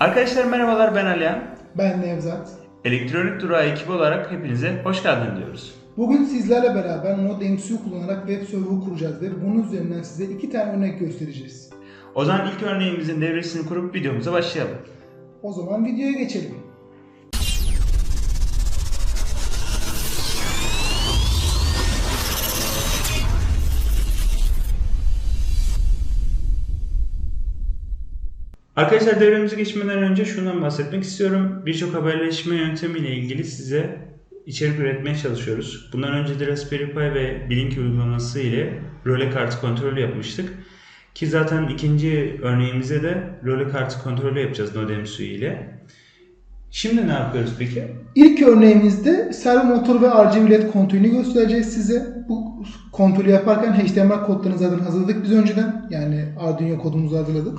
Arkadaşlar merhabalar ben Alihan. Ben Nevzat. Elektronik Durağı ekibi olarak hepinize hoş geldin diyoruz. Bugün sizlerle beraber Node MCU kullanarak web server kuracağız ve bunun üzerinden size iki tane örnek göstereceğiz. O zaman ilk örneğimizin devresini kurup videomuza başlayalım. O zaman videoya geçelim. Arkadaşlar devremize geçmeden önce şundan bahsetmek istiyorum. Birçok haberleşme yöntemiyle ilgili size içerik üretmeye çalışıyoruz. Bundan önce de Raspberry Pi ve Blink uygulaması ile röle kartı kontrolü yapmıştık. Ki zaten ikinci örneğimize de röle kartı kontrolü yapacağız NodeMSU ile. Şimdi ne yapıyoruz peki? İlk örneğimizde servo motor ve RGB LED kontrolünü göstereceğiz size. Bu kontrolü yaparken HTML kodlarını zaten hazırladık biz önceden. Yani Arduino kodumuzu hazırladık.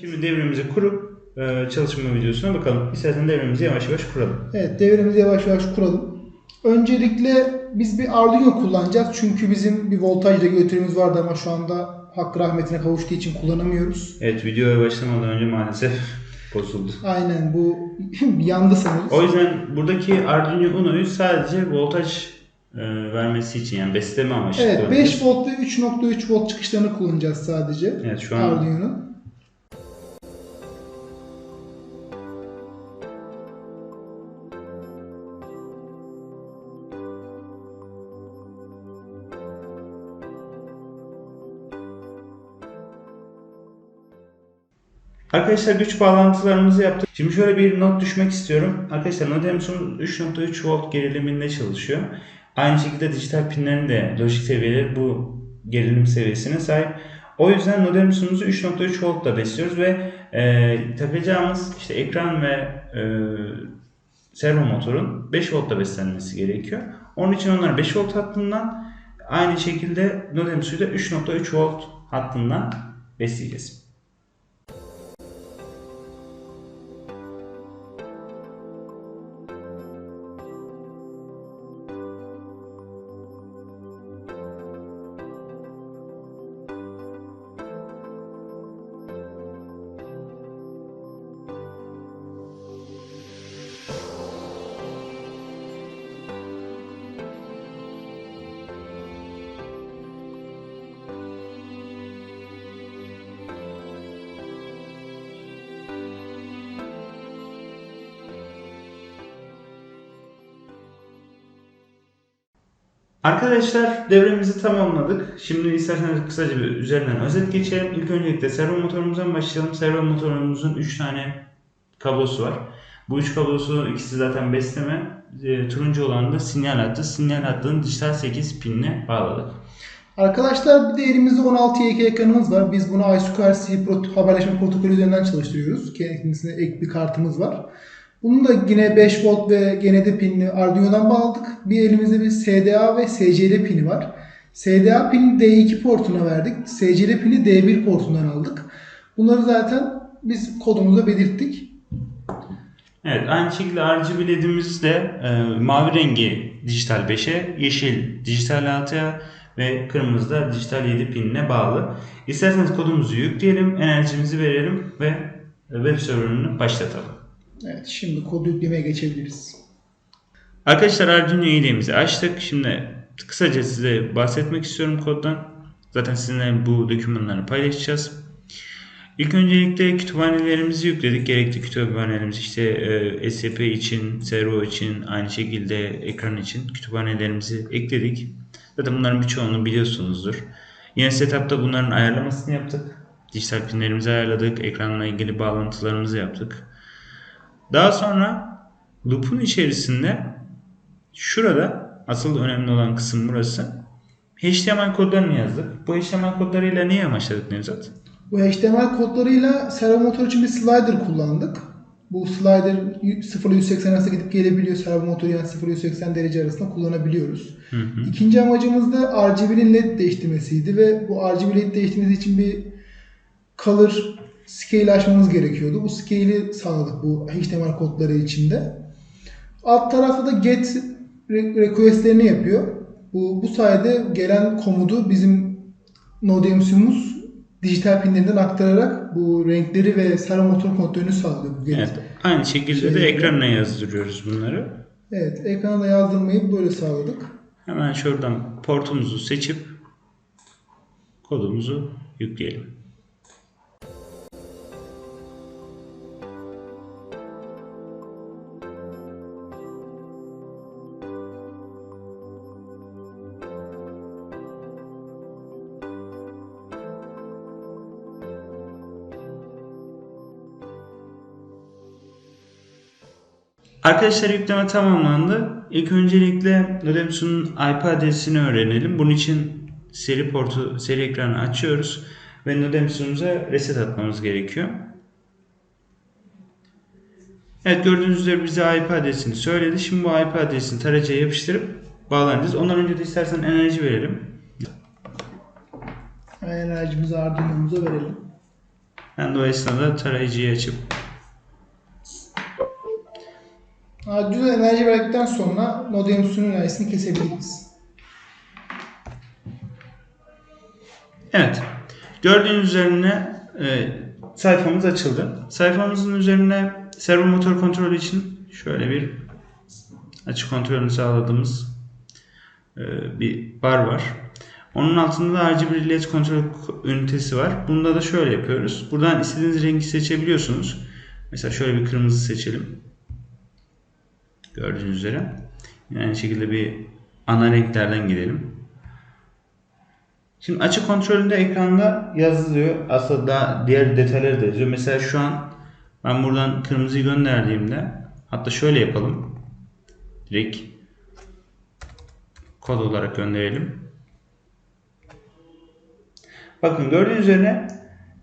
Şimdi devremizi kurup e, çalışma videosuna bakalım. İstersen devremizi yavaş yavaş kuralım. Evet devremizi yavaş yavaş kuralım. Öncelikle biz bir Arduino kullanacağız. Çünkü bizim bir voltaj regülatörümüz vardı ama şu anda hakkı rahmetine kavuştuğu için kullanamıyoruz. Evet videoya başlamadan önce maalesef bozuldu. Aynen bu yandı sanırız. O yüzden buradaki Arduino Uno'yu sadece voltaj e, vermesi için yani besleme amaçlı Evet kullanacağız. 5 volt ve 3.3 volt çıkışlarını kullanacağız sadece. Evet şu an Arduino'nun. Arkadaşlar güç bağlantılarımızı yaptık. Şimdi şöyle bir not düşmek istiyorum. Arkadaşlar NodeMSU'nun 3.3 volt geriliminde çalışıyor. Aynı şekilde dijital pinlerin de lojik seviyeleri bu gerilim seviyesine sahip. O yüzden NodeMSU'muzu 3.3 voltla besliyoruz ve e, takacağımız işte ekran ve e, servo motorun 5 voltla beslenmesi gerekiyor. Onun için onlar 5 volt hattından aynı şekilde NodeMSU'yu da 3.3 volt hattından besleyeceğiz. Arkadaşlar devremizi tamamladık. Şimdi isterseniz kısaca bir üzerinden özet geçelim. İlk öncelikle servo motorumuzdan başlayalım. Servo motorumuzun 3 tane kablosu var. Bu üç kablosu ikisi zaten besleme. E, turuncu olan da sinyal hattı. Sinyal hattının dijital 8 pinine bağladık. Arkadaşlar bir de elimizde 16 YK ekranımız var. Biz bunu I2C prot- haberleşme protokolü üzerinden çalıştırıyoruz. Kendisine ek bir kartımız var. Bunu da yine 5 volt ve gene de pinli Arduino'dan bağladık. Bir elimizde bir SDA ve SCD pini var. SDA pini D2 portuna verdik. SCD pini D1 portundan aldık. Bunları zaten biz kodumuzda belirttik. Evet aynı şekilde RGB ledimiz de e, mavi rengi dijital 5'e, yeşil dijital 6'ya ve kırmızı da dijital 7 pinine bağlı. İsterseniz kodumuzu yükleyelim, enerjimizi verelim ve web serverını başlatalım. Evet şimdi kodu yüklemeye geçebiliriz. Arkadaşlar Arduino IDE'mizi açtık. Şimdi kısaca size bahsetmek istiyorum koddan. Zaten sizinle bu dokümanları paylaşacağız. İlk öncelikle kütüphanelerimizi yükledik. Gerekli kütüphanelerimiz işte e, SCP için, servo için, aynı şekilde ekran için kütüphanelerimizi ekledik. Zaten bunların birçoğunu biliyorsunuzdur. Yine setup'ta bunların ayarlamasını yaptık. Dijital pinlerimizi ayarladık. Ekranla ilgili bağlantılarımızı yaptık. Daha sonra loop'un içerisinde şurada asıl önemli olan kısım burası. HTML kodlarını yazdık. Bu HTML kodlarıyla neyi amaçladık Nevzat? Bu HTML kodlarıyla servo motor için bir slider kullandık. Bu slider 0 ile 180 arasında gidip gelebiliyor. Servo motoru yani 0 ile 180 derece arasında kullanabiliyoruz. Hı hı. İkinci amacımız da RGB'nin LED değiştirmesiydi ve bu RGB LED değiştirmesi için bir color scale açmamız gerekiyordu. Bu scale'i sağladık bu HTML kodları içinde. Alt tarafta da get re- request'lerini yapıyor. Bu, bu sayede gelen komudu bizim NodeMCU'muz dijital pinlerinden aktararak bu renkleri ve servo motor kontrolünü sağlıyor bu Evet. Aynı şekilde de Şöyle. ekranına yazdırıyoruz bunları. Evet, ekrana da yazdırmayı böyle sağladık. Hemen şuradan portumuzu seçip kodumuzu yükleyelim. Arkadaşlar yükleme tamamlandı. İlk öncelikle Nodemsu'nun IP adresini öğrenelim. Bunun için seri portu, seri ekranı açıyoruz ve Nodemsu'muza reset atmamız gerekiyor. Evet gördüğünüz üzere bize IP adresini söyledi. Şimdi bu IP adresini tarayıcıya yapıştırıp bağlanacağız. Ondan önce de istersen enerji verelim. Enerjimizi Arduino'muza verelim. Ben de o esnada tarayıcıyı açıp Arduino enerji verdikten sonra Nodemus'un enerjisini kesebiliriz. Evet. Gördüğünüz üzerine e, sayfamız açıldı. Sayfamızın üzerine servo motor kontrolü için şöyle bir açı kontrolünü sağladığımız e, bir bar var. Onun altında da RGB LED kontrol ünitesi var. Bunda da şöyle yapıyoruz. Buradan istediğiniz rengi seçebiliyorsunuz. Mesela şöyle bir kırmızı seçelim. Gördüğünüz üzere. Aynı şekilde bir ana renklerden gidelim. Şimdi açı kontrolünde ekranda yazılıyor. Aslında daha diğer detayları da yazıyor. Mesela şu an ben buradan kırmızıyı gönderdiğimde hatta şöyle yapalım. Direkt kod olarak gönderelim. Bakın gördüğünüz üzere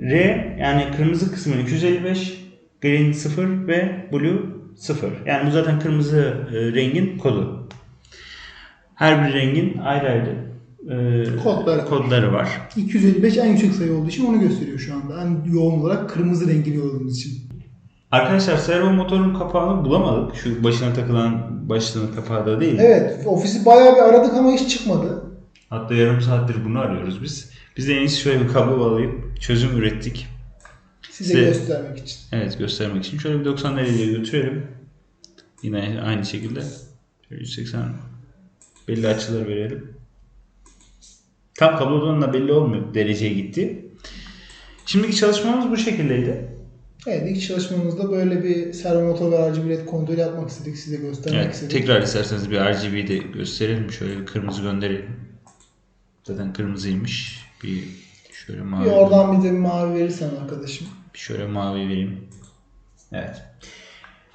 R yani kırmızı kısmın 255, green 0 ve blue 0. Yani bu zaten kırmızı e, rengin kodu. Her bir rengin ayrı ayrı e, Kodları. kodları var. 255 en yüksek sayı olduğu için onu gösteriyor şu anda. En yoğun olarak kırmızı rengini olduğumuz için. Arkadaşlar servo motorun kapağını bulamadık. Şu başına takılan başlığın kapağı da değil. Evet, ofisi bayağı bir aradık ama hiç çıkmadı. Hatta yarım saattir bunu arıyoruz biz. Biz de en iyisi şöyle bir kablo bağlayıp çözüm ürettik. Size Size- göstermek için. Evet göstermek için. Şöyle bir 90 dereceye götürelim. Yine aynı şekilde. Şöyle 180 belli açıları verelim. Tam kablodan da belli olmuyor dereceye gitti. Şimdiki çalışmamız bu şekildeydi. Evet, ilk çalışmamızda böyle bir servo motor ve aracı bilet kontrolü yapmak istedik. Size göstermek Evet, istedik. tekrar isterseniz bir RGB de gösterelim. Şöyle bir kırmızı gönderelim. Zaten kırmızıymış. Bir şöyle mavi. Bir oradan bize bir mavi verirsen arkadaşım. Şöyle mavi vereyim. Evet.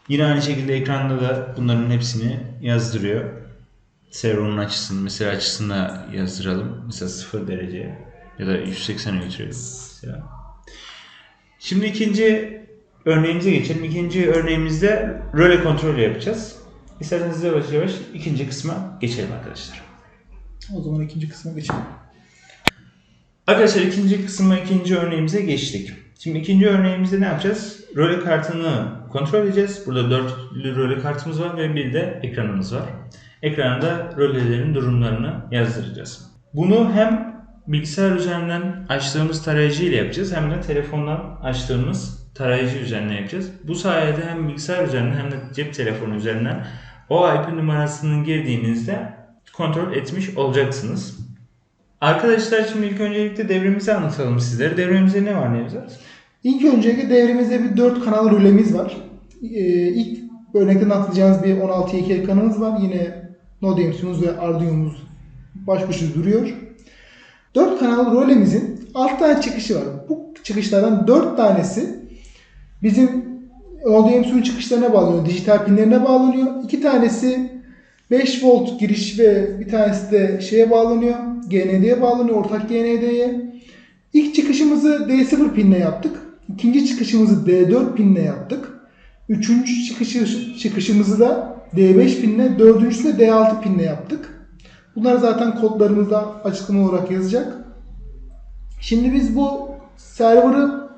Yine aynı şekilde ekranda da bunların hepsini yazdırıyor. Servo'nun açısını mesela açısını da yazdıralım. Mesela 0 dereceye ya da 180'e götürelim. Mesela. Şimdi ikinci örneğimize geçelim. İkinci örneğimizde röle kontrolü yapacağız. İsterseniz yavaş yavaş ikinci kısma geçelim arkadaşlar. O zaman ikinci kısma geçelim. Arkadaşlar ikinci kısma ikinci örneğimize geçtik. Şimdi ikinci örneğimizde ne yapacağız? Röle kartını kontrol edeceğiz. Burada dörtlü röle kartımız var ve bir de ekranımız var. Ekranda rölelerin durumlarını yazdıracağız. Bunu hem bilgisayar üzerinden açtığımız tarayıcı ile yapacağız hem de telefondan açtığımız tarayıcı üzerinden yapacağız. Bu sayede hem bilgisayar üzerinden hem de cep telefonu üzerinden o IP numarasını girdiğinizde kontrol etmiş olacaksınız. Arkadaşlar şimdi ilk öncelikle devremizi anlatalım sizlere. Devremizde ne var ne yazar? İlk öncelikle devrimizde bir 4 kanal rölemiz var. Ee, ilk örnekten atlayacağınız bir 16 2 ekranımız var. Yine Nodemus'umuz ve Arduino'muz baş başa duruyor. 4 kanal rölemizin 6 tane çıkışı var. Bu çıkışlardan 4 tanesi bizim Nodemus'un çıkışlarına bağlanıyor. Dijital pinlerine bağlanıyor. 2 tanesi 5 volt giriş ve bir tanesi de şeye bağlanıyor. GND'ye bağlanıyor. Ortak GND'ye. İlk çıkışımızı D0 pinle yaptık. İkinci çıkışımızı D4 pinle yaptık. Üçüncü çıkışı, çıkışımızı da D5 pinle, dördüncüsünü de D6 pinle yaptık. Bunlar zaten kodlarımızda açıklama olarak yazacak. Şimdi biz bu server'ı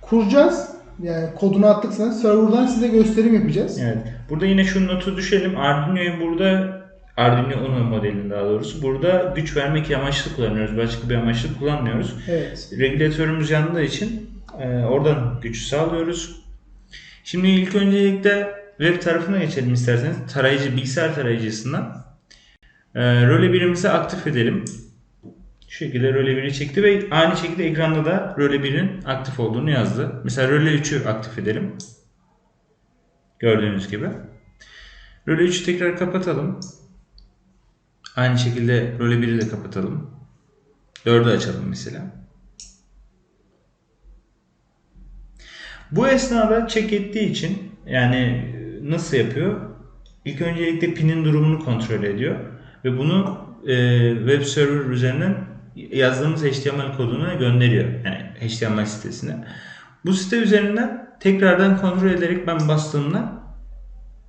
kuracağız. Yani kodunu attık sana. Server'dan size gösterim yapacağız. Evet. Burada yine şu notu düşelim. Arduino'yu burada Arduino Uno modelini daha doğrusu. Burada güç vermek amaçlı kullanıyoruz. Başka bir amaçlı kullanmıyoruz. Evet. Regülatörümüz yandığı için Ee, oradan güç sağlıyoruz. Şimdi ilk öncelikle web tarafına geçelim isterseniz. Tarayıcı, bilgisayar tarayıcısından. Ee, röle birimizi aktif edelim. Şu şekilde röle 1'i çekti ve aynı şekilde ekranda da röle 1'in aktif olduğunu yazdı. Mesela röle 3'ü aktif edelim. Gördüğünüz gibi. Röle 3'ü tekrar kapatalım. Aynı şekilde röle 1'i de kapatalım. 4'ü açalım mesela. Bu esnada check ettiği için yani e, nasıl yapıyor? İlk öncelikle pinin durumunu kontrol ediyor ve bunu e, web server üzerinden yazdığımız HTML koduna gönderiyor. Yani HTML sitesine. Bu site üzerinden tekrardan kontrol ederek ben bastığımda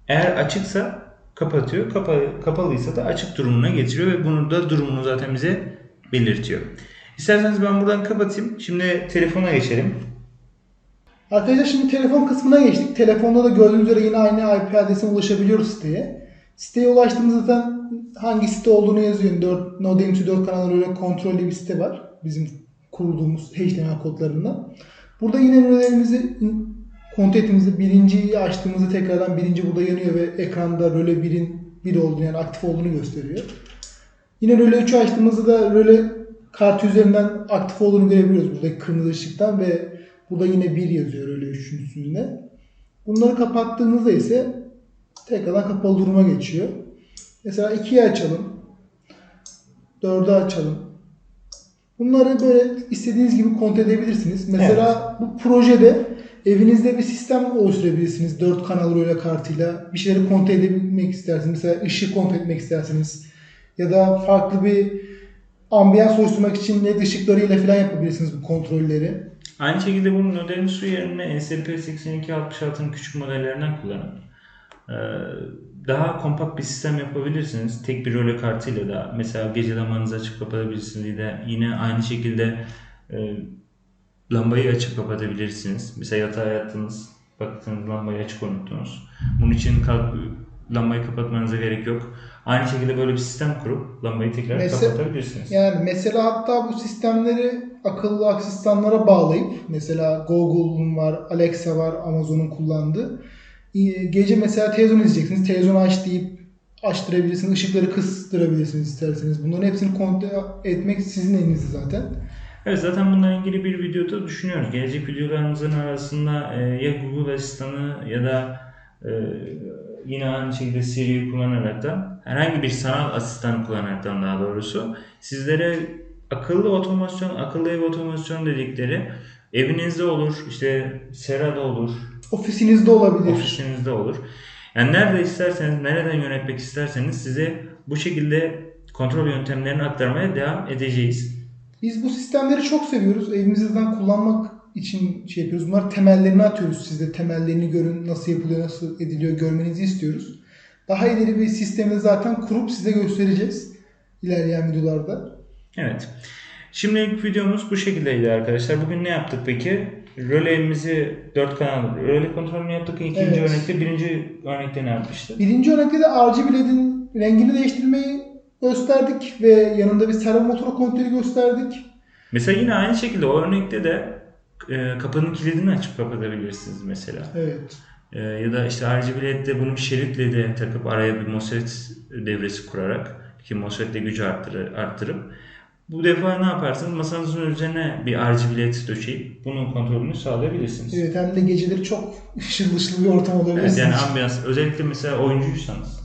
eğer açıksa kapatıyor, kapa- kapalıysa da açık durumuna getiriyor ve bunu da durumunu zaten bize belirtiyor. İsterseniz ben buradan kapatayım. Şimdi telefona geçelim. Arkadaşlar şimdi telefon kısmına geçtik. Telefonda da gördüğünüz üzere yine aynı IP adresine ulaşabiliyoruz siteye. Siteye ulaştığımızda zaten hangi site olduğunu yazıyor. 4, Node.mc 4 kanalı öyle kontrollü bir site var. Bizim kurduğumuz HTML kodlarından. Burada yine rölelerimizi kontentimizi birinciyi açtığımızda tekrardan birinci burada yanıyor ve ekranda röle 1'in 1 olduğunu yani aktif olduğunu gösteriyor. Yine röle 3'ü açtığımızda da röle kartı üzerinden aktif olduğunu görebiliyoruz buradaki kırmızı ışıktan ve burada yine 1 yazıyor röle 3'ün üstünde. Bunları kapattığımızda ise tekrardan kapalı duruma geçiyor. Mesela 2'yi açalım. 4'ü açalım. Bunları böyle istediğiniz gibi kontrol edebilirsiniz. Mesela bu projede evinizde bir sistem oluşturabilirsiniz. 4 kanal röle kartıyla. Bir şeyleri kontrol edebilmek istersiniz. Mesela ışığı kontrol etmek isterseniz. Ya da farklı bir ambiyans oluşturmak için led ışıklarıyla falan yapabilirsiniz bu kontrolleri. Aynı şekilde bunun ödemi su yerine NSP8266'nın küçük modellerinden kullanın. Ee, daha kompakt bir sistem yapabilirsiniz. Tek bir röle kartıyla da mesela gece lambanızı açıp kapatabilirsiniz. Yine aynı şekilde e, lambayı açıp kapatabilirsiniz. Mesela yatağa yattınız, baktınız lambayı açık unuttunuz. Bunun için kalk, lambayı kapatmanıza gerek yok. Aynı şekilde böyle bir sistem kurup lambayı tekrar Mesela- kapatabilirsiniz. Yani mesela hatta bu sistemleri akıllı asistanlara bağlayıp mesela Google'un var, Alexa var, Amazon'un kullandığı. Gece mesela televizyon izleyeceksiniz. Televizyonu aç deyip açtırabilirsiniz. Işıkları kıstırabilirsiniz isterseniz. Bunların hepsini kontrol etmek sizin elinizde zaten. Evet zaten bununla ilgili bir videoda düşünüyoruz. Gelecek videolarımızın arasında e, ya Google asistanı ya da e, yine aynı şekilde Siri kullanarak da herhangi bir sanal asistan kullanaraktan daha doğrusu sizlere akıllı otomasyon, akıllı ev otomasyon dedikleri evinizde olur, işte serada olur, Ofisinizde olabilir. ofisinizde olur. Yani nerede isterseniz, nereden yönetmek isterseniz size bu şekilde kontrol yöntemlerini aktarmaya devam edeceğiz. Biz bu sistemleri çok seviyoruz. Evimizden kullanmak için şey yapıyoruz. Bunlar temellerini atıyoruz. Siz de temellerini görün. Nasıl yapılıyor, nasıl ediliyor görmenizi istiyoruz. Daha ileri bir sistemi zaten kurup size göstereceğiz. ilerleyen videolarda. Evet. Şimdilik videomuz bu şekildeydi arkadaşlar. Bugün ne yaptık peki? Rölemizi 4 kanal röle kontrolünü yaptık. İkinci Evet. örnekte, birinci örnekte ne yapmıştık? Birinci örnekte de RGB LED'in rengini değiştirmeyi gösterdik ve yanında bir servo motoru kontrolü gösterdik. Mesela yine aynı şekilde o örnekte de e, kapının kilidini açıp kapatabilirsiniz mesela. Evet. E, ya da işte RGB LED'de bunu bir şerit LED'e takıp araya bir MOSFET devresi kurarak ki MOSFET'le gücü arttırır, arttırıp bu defa ne yaparsınız? Masanızın üzerine bir RGB LED döşeyip bunun kontrolünü sağlayabilirsiniz. Evet hem de geceleri çok ışıl ışıl bir ortam olabilir. Evet, yani ambiyans özellikle mesela oyuncuysanız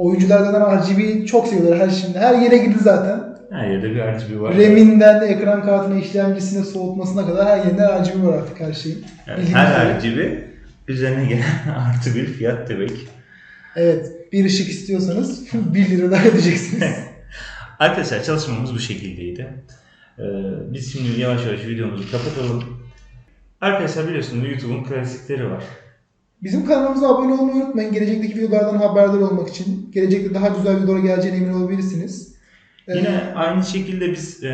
Oyuncular zaten RGB çok seviyorlar her şimdi. Her yere gidin zaten. her yerde bir RGB var. RAM'inden ekran kartına, işlemcisine, soğutmasına kadar her yerinde RGB var artık her şeyin. Yani Bildiğiniz her. RGB üzerine gelen artı bir fiyat demek. Evet. Bir ışık istiyorsanız 1 lira daha ödeyeceksiniz. Arkadaşlar çalışmamız bu şekildeydi. Ee, biz şimdi yavaş yavaş videomuzu kapatalım. Arkadaşlar biliyorsunuz YouTube'un klasikleri var. Bizim kanalımıza abone olmayı unutmayın. Gelecekteki videolardan haberdar olmak için. Gelecekte daha güzel videolara geleceğine emin olabilirsiniz. Ee, Yine aynı şekilde biz e,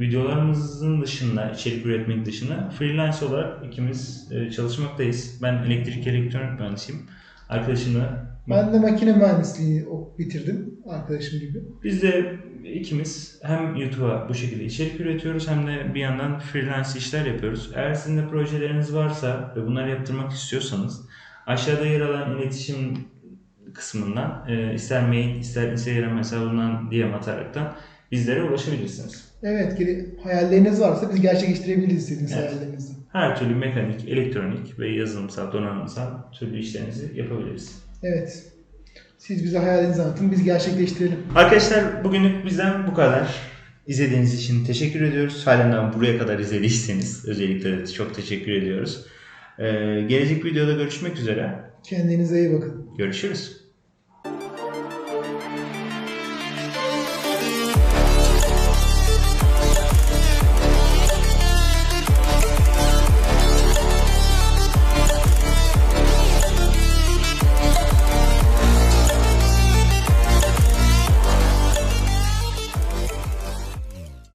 videolarımızın dışında, içerik üretmek dışında freelance olarak ikimiz e, çalışmaktayız. Ben elektrik elektronik mühendisiyim. Arkadaşımla Ben de makine mühendisliği bitirdim arkadaşım gibi. Biz de ikimiz hem YouTube'a bu şekilde içerik üretiyoruz hem de bir yandan freelance işler yapıyoruz. Eğer sizin de projeleriniz varsa ve bunları yaptırmak istiyorsanız aşağıda yer alan iletişim kısmından e, ister mail ister Instagram hesabından DM ataraktan bizlere ulaşabilirsiniz. Evet, hayalleriniz varsa biz gerçekleştirebiliriz istediğiniz Evet. hayallerinizi. Her türlü mekanik, elektronik ve yazılımsal, donanımsal türlü işlerinizi yapabiliriz. Evet. Siz bize hayalinizi anlatın, biz gerçekleştirelim. Arkadaşlar bugünlük bizden bu kadar. İzlediğiniz için teşekkür ediyoruz. Halen buraya kadar izlediyseniz özellikle çok teşekkür ediyoruz. Ee, gelecek videoda görüşmek üzere. Kendinize iyi bakın. Görüşürüz.